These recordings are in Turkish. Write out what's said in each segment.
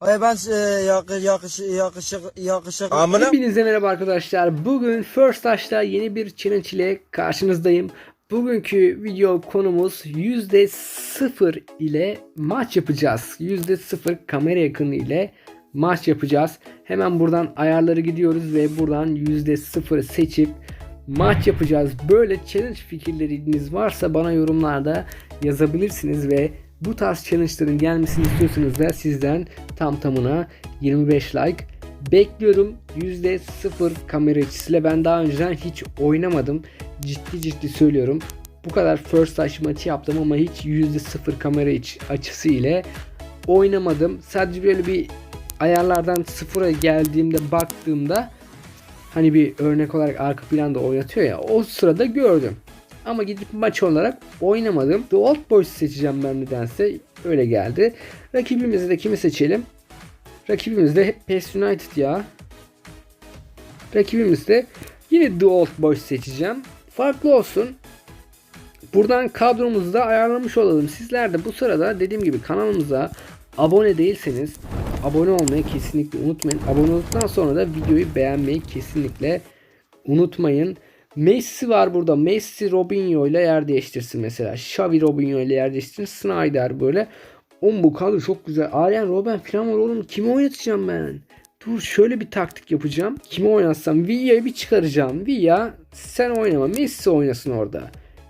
Ay ben e, yakış yakış yakışık yakışık Amına Hepinize merhaba arkadaşlar. Bugün First Touch'ta yeni bir challenge ile karşınızdayım. Bugünkü video konumuz %0 ile maç yapacağız. %0 kamera yakını ile maç yapacağız. Hemen buradan ayarları gidiyoruz ve buradan %0 seçip maç yapacağız. Böyle challenge fikirleriniz varsa bana yorumlarda yazabilirsiniz ve bu tarz challenge'ların gelmesini istiyorsanız da sizden tam tamına 25 like bekliyorum. %0 kamera açısıyla ben daha önceden hiç oynamadım. Ciddi ciddi söylüyorum. Bu kadar first touch maçı yaptım ama hiç %0 kamera açısı ile oynamadım. Sadece böyle bir ayarlardan sıfıra geldiğimde baktığımda hani bir örnek olarak arka planda oynatıyor ya o sırada gördüm. Ama gidip maç olarak oynamadım. The Old Boys seçeceğim ben nedense. Öyle geldi. Rakibimizi de kimi seçelim? Rakibimiz de hep PES United ya. Rakibimiz de yine The Old Boys seçeceğim. Farklı olsun. Buradan kadromuzu da ayarlamış olalım. Sizler de bu sırada dediğim gibi kanalımıza abone değilseniz abone olmayı kesinlikle unutmayın. Abone olduktan sonra da videoyu beğenmeyi kesinlikle unutmayın. Messi var burada. Messi Robinho ile yer değiştirsin mesela. Xavi Robinho ile yer değiştirsin. Snyder böyle. Oğlum bu kadro çok güzel. Arjen Robben falan var oğlum. Kimi oynatacağım ben? Dur şöyle bir taktik yapacağım. Kimi oynatsam? Villa'yı bir çıkaracağım. Villa sen oynama. Messi oynasın orada.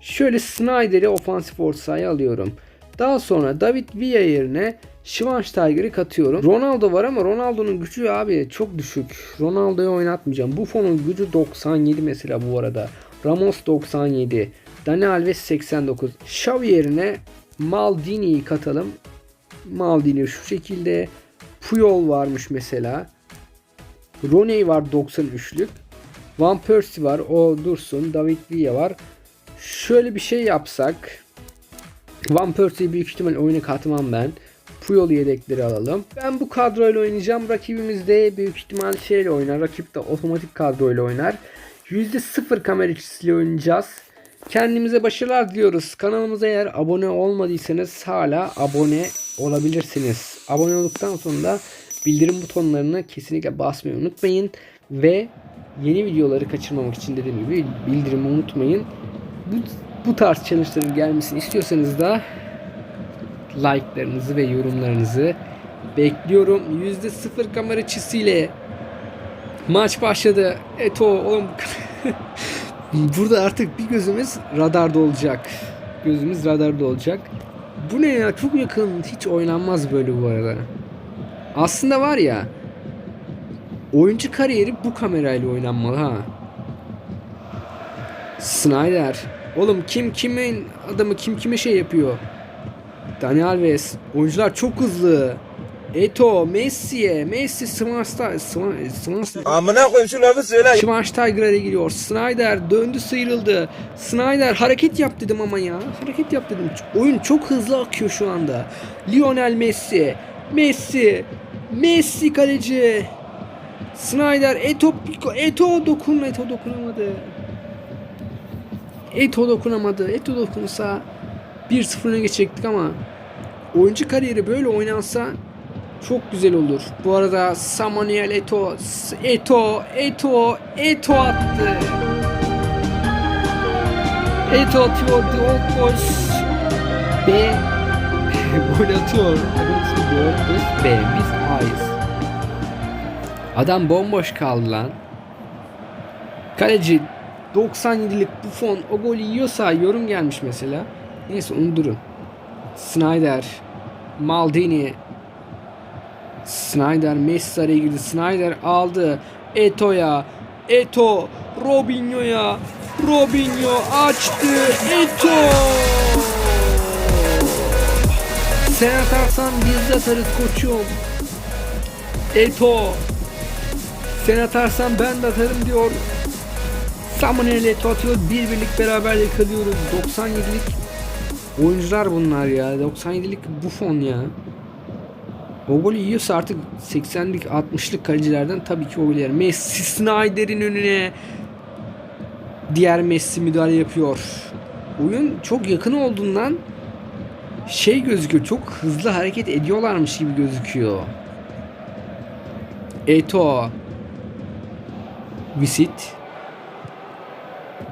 Şöyle Snyder'i ofansif orta sahaya alıyorum. Daha sonra David Villa yerine Schweinsteiger'i katıyorum. Ronaldo var ama Ronaldo'nun gücü abi çok düşük. Ronaldo'yu oynatmayacağım. Buffon'un gücü 97 mesela bu arada. Ramos 97. Dani Alves 89. Xavi yerine Maldini'yi katalım. Maldini şu şekilde. Puyol varmış mesela. Rooney var 93'lük. Van Persie var. O dursun. David Villa var. Şöyle bir şey yapsak. Van Persie'yi büyük ihtimal oyuna katmam ben. Puyol yedekleri alalım. Ben bu kadroyla oynayacağım. Rakibimiz de büyük ihtimal şeyle oynar. Rakip de otomatik kadroyla oynar. %0 kamera açısıyla oynayacağız. Kendimize başarılar diliyoruz. Kanalımıza eğer abone olmadıysanız hala abone olabilirsiniz. Abone olduktan sonra bildirim butonlarını kesinlikle basmayı unutmayın. Ve yeni videoları kaçırmamak için dediğim gibi bildirimi unutmayın. Bu, bu tarz challenge'ların gelmesini istiyorsanız da like'larınızı ve yorumlarınızı bekliyorum. %0 kamera açısıyla maç başladı. Eto oğlum burada artık bir gözümüz radarda olacak. Gözümüz radarda olacak. Bu ne ya çok yakın hiç oynanmaz böyle bu arada. Aslında var ya oyuncu kariyeri bu kamerayla oynanmalı ha. Snyder. Oğlum kim kimin adamı kim kime şey yapıyor? Dani Alves. Oyuncular çok hızlı. Eto, Messi'ye, Messi, Schweinsteiger, Schweinsteiger, amına koyayım şu lafı söyle. Schweinsteiger'e gidiyor. Snyder döndü sıyrıldı. Snyder hareket yap dedim ama ya. Hareket yap dedim. Oyun çok hızlı akıyor şu anda. Lionel Messi. Messi. Messi kaleci. Snyder. Eto, Eto dokun. Eto dokunamadı. Eto dokunamadı. Eto dokunsa 1-0 öne geçecektik ama oyuncu kariyeri böyle oynansa çok güzel olur. Bu arada Samuel Eto, Eto, Eto, Eto attı. Eto atıyor The Old Boys B gol atıyor. The Old Boys B. Biz A'yız. Adam bomboş kaldı lan. Kaleci 97'lik Buffon o golü yiyorsa yorum gelmiş mesela. Neyse onu durun. Snyder, Maldini, Snyder Messi araya girdi. Snyder aldı. Eto'ya. Eto. Robinho'ya. Robinho açtı. Eto. Sen atarsan biz de atarız koçum. Eto. Sen atarsan ben de atarım diyor. Samuel Eto atıyor. Bir birlik beraber yakalıyoruz. 97'lik oyuncular bunlar ya. 97'lik Buffon ya. O golü yiyorsa artık 80'lik 60'lık kalecilerden tabii ki o golü yer. Messi Snyder'in önüne diğer Messi müdahale yapıyor. Oyun çok yakın olduğundan şey gözüküyor. Çok hızlı hareket ediyorlarmış gibi gözüküyor. Eto. Visit.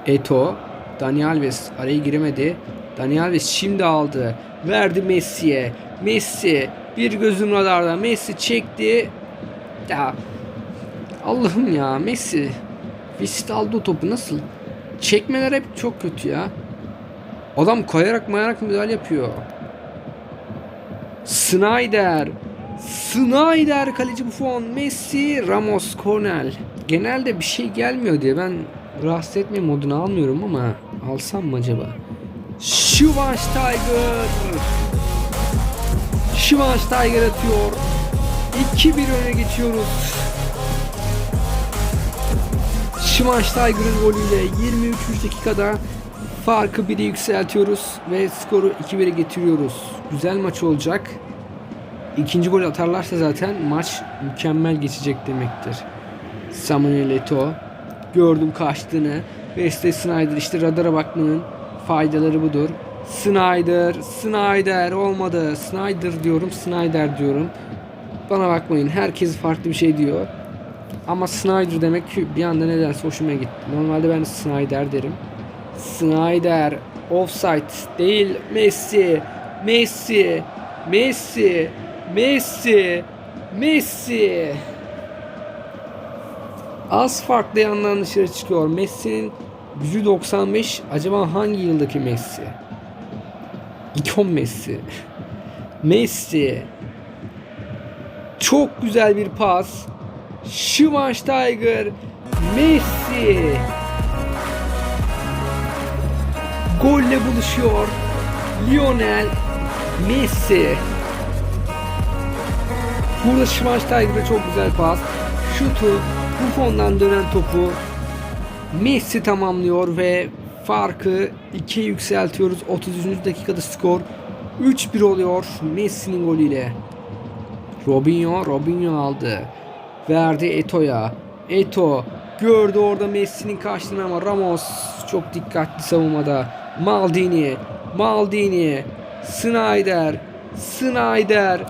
Eto. Dani Alves araya giremedi. Dani Alves şimdi aldı. Verdi Messi'ye. Messi bir gözüm radarda. Messi çekti. Ya Allah'ım ya Messi. Visit aldı o topu nasıl? Çekmeler hep çok kötü ya. Adam kayarak mayarak müdahale yapıyor. Snyder. Snyder kaleci Buffon. Messi. Ramos. Cornell. Genelde bir şey gelmiyor diye ben rahatsız etme modunu almıyorum ama alsam mı acaba? Schweinsteiger. Schweinsteiger atıyor. 2-1 öne geçiyoruz. Schweinsteiger'ın golüyle 23. dakikada farkı 1'e yükseltiyoruz ve skoru 2-1'e getiriyoruz. Güzel maç olacak. İkinci gol atarlarsa zaten maç mükemmel geçecek demektir. Samuel Eto'o gördüm kaçtığını. Wesley Snyder işte radara bakmanın faydaları budur. Snyder, Snyder olmadı. Snyder diyorum, Snyder diyorum. Bana bakmayın herkes farklı bir şey diyor. Ama Snyder demek ki bir anda nedense hoşuma gitti. Normalde ben Snyder derim. Snyder offside değil Messi Messi Messi Messi Messi Az farklı yandan dışarı çıkıyor. Messi'nin gücü 95. Acaba hangi yıldaki Messi? İkon Messi. Messi. Çok güzel bir pas. Schweinsteiger. Messi. Golle buluşuyor. Lionel Messi. Burada Schweinsteiger'da çok güzel pas. Şutu Buffon'dan dönen topu Messi tamamlıyor ve farkı 2'ye yükseltiyoruz. 33. dakikada skor 3-1 oluyor Messi'nin golüyle. Robinho, Robinho aldı. Verdi Eto'ya. Eto gördü orada Messi'nin kaçtığını ama Ramos çok dikkatli savunmada. Maldini, Maldini, Snyder, Snyder,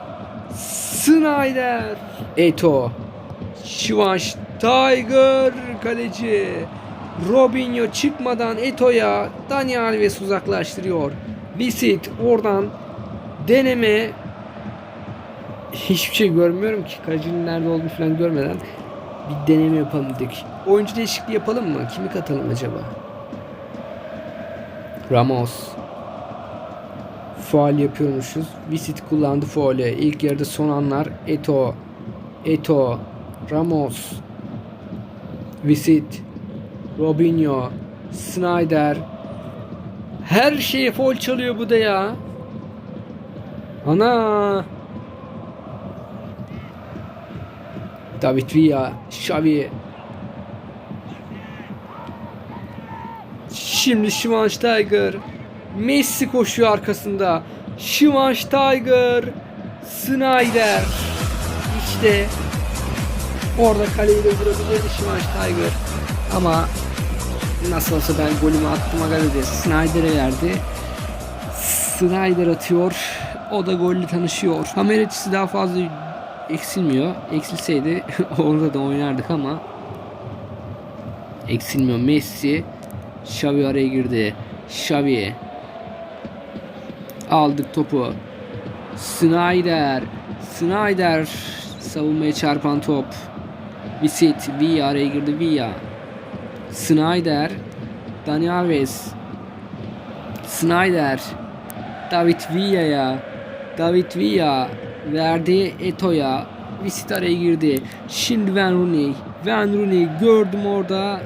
Snyder, Eto, Schweinsteiger kaleci. Robinho çıkmadan Eto'ya Dani Alves uzaklaştırıyor. Visit oradan deneme hiçbir şey görmüyorum ki. Kalecinin nerede olduğunu falan görmeden bir deneme yapalım dedik. Oyuncu değişikliği yapalım mı? Kimi katalım acaba? Ramos. Faal yapıyormuşuz. Visit kullandı faulü. İlk yarıda son anlar. Eto. Eto. Ramos. Visit. Robinho. Snyder. Her şeye foul çalıyor bu da ya. Ana. David Villa, Xavi. Şimdi Schweinsteiger. Messi koşuyor arkasında. Schweinsteiger. Snyder. İşte orada kaleyi de vurabilirdi Schweinsteiger. Ama nasıl olsa ben golümü attım aga dedi. Snyder'e verdi. Snyder atıyor. O da golle tanışıyor. Kamera açısı daha fazla eksilmiyor. Eksilseydi orada da oynardık ama eksilmiyor. Messi Xavi araya girdi. Xavi aldık topu. Snyder Snyder savunmaya çarpan top. Visit Villa araya girdi Villa. Snyder Dani Alves Snyder David Villa'ya David Villa verdi Eto'ya. Visit araya girdi. Şimdi Van Rooney. Van Rooney gördüm orada.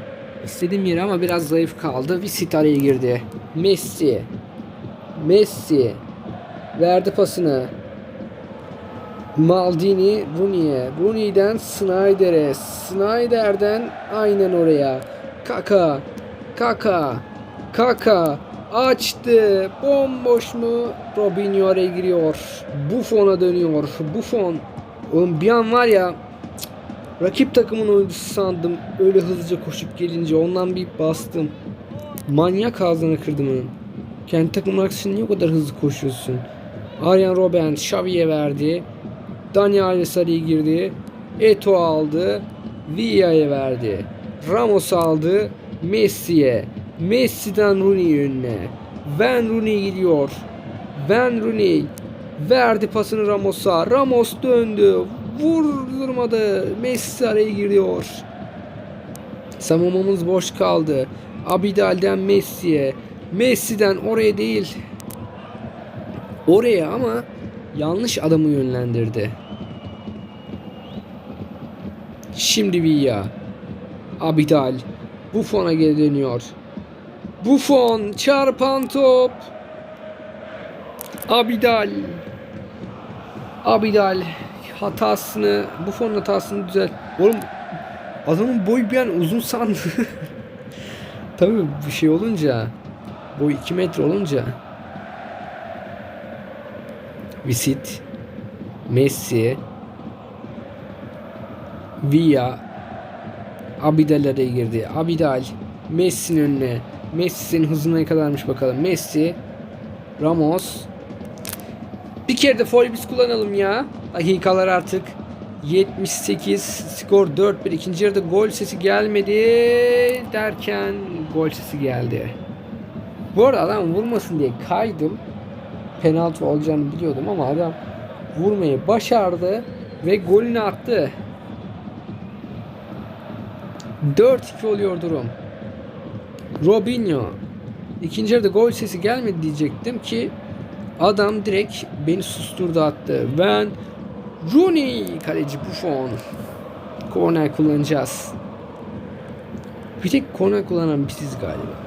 istediğim yere ama biraz zayıf kaldı. Visit araya girdi. Messi. Messi. Verdi pasını. Maldini Rooney'e. Rooney'den Snyder'e. Snyder'den aynen oraya. Kaka. Kaka. Kaka. Açtı. Bomboş mu? Robinho giriyor. Buffon'a dönüyor. Buffon. Oğlum bir an var ya rakip takımın oyuncusu sandım. Öyle hızlıca koşup gelince ondan bir bastım. Manyak ağzına kırdım onun. Kendi takımın aksine niye o kadar hızlı koşuyorsun? Arjen Robben Xavi'ye verdi. Dani Alves araya girdi. Eto aldı. Villa'ya verdi. Ramos aldı. Messi'ye. Messi'den Rooney önüne. Van Rooney gidiyor. Van Rooney verdi pasını Ramos'a. Ramos döndü. Vurdurmadı. Messi araya giriyor. Savunmamız boş kaldı. Abidal'den Messi'ye. Messi'den oraya değil. Oraya ama yanlış adamı yönlendirdi. Şimdi Villa. Abidal. Buffon'a geri dönüyor. Buffon çarpan top. Abidal. Abidal hatasını, Buffon'un hatasını düzelt. Oğlum adamın boyu bir an uzun sandı. Tabii bir şey olunca boy 2 metre olunca Visit Messi Villa Abidal araya girdi. Abidal Messi'nin önüne. Messi'nin hızına ne kadarmış bakalım. Messi Ramos bir kere de foul kullanalım ya. Dakikalar artık 78 skor 4-1 ikinci yarıda gol sesi gelmedi derken gol sesi geldi. Bu arada adam vurmasın diye kaydım. Penaltı olacağını biliyordum ama adam vurmayı başardı ve golünü attı. 4-2 oluyor durum. Robinho. İkinci yarıda gol sesi gelmedi diyecektim ki adam direkt beni susturdu attı. Ben Rooney kaleci Buffon. Korner kullanacağız. Bir tek korner kullanan biziz galiba.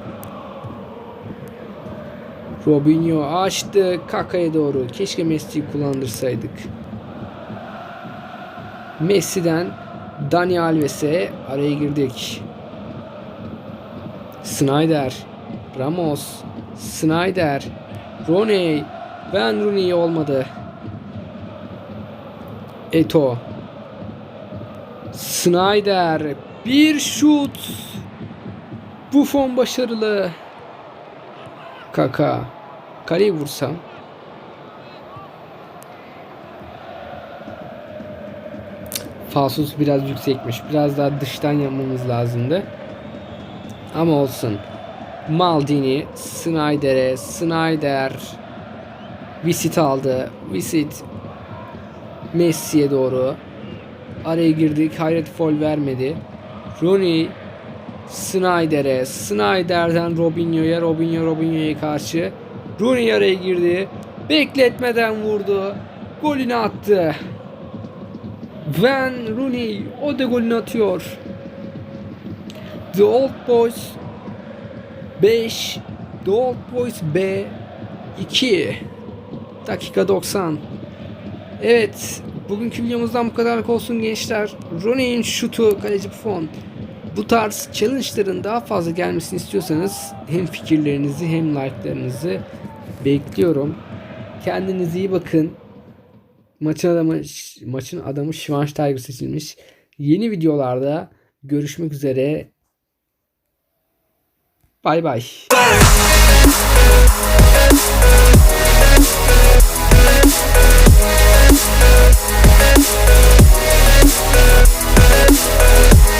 Robinho açtı Kaka'ya doğru. Keşke Messi'yi kullandırsaydık. Messi'den Dani Alves'e araya girdik. Snyder, Ramos, Snyder, Rooney, Ben Rooney olmadı. Eto, Snyder, bir şut. Buffon başarılı. Kaka. Kaleyi vursam. Falsos biraz yüksekmiş. Biraz daha dıştan yapmamız lazımdı. Ama olsun. Maldini, Snyder'e, Snyder Visit aldı. Visit Messi'ye doğru. Araya girdik. Hayret foul vermedi. Rooney Snyder'e. Snyder'den Robinho'ya. Robinho Robinho'ya karşı. Rooney araya girdi. Bekletmeden vurdu. Golünü attı. Van Rooney o da golünü atıyor. The Old Boys 5 The Old Boys B 2 Dakika 90 Evet bugünkü videomuzdan bu kadar olsun gençler. Rooney'in şutu kaleci Buffon. Bu tarz challenge'ların daha fazla gelmesini istiyorsanız hem fikirlerinizi hem like'larınızı bekliyorum. Kendinize iyi bakın. Maçın adamı, maçın adamı Şivanş Tiger seçilmiş. Yeni videolarda görüşmek üzere. Bay bay. We'll.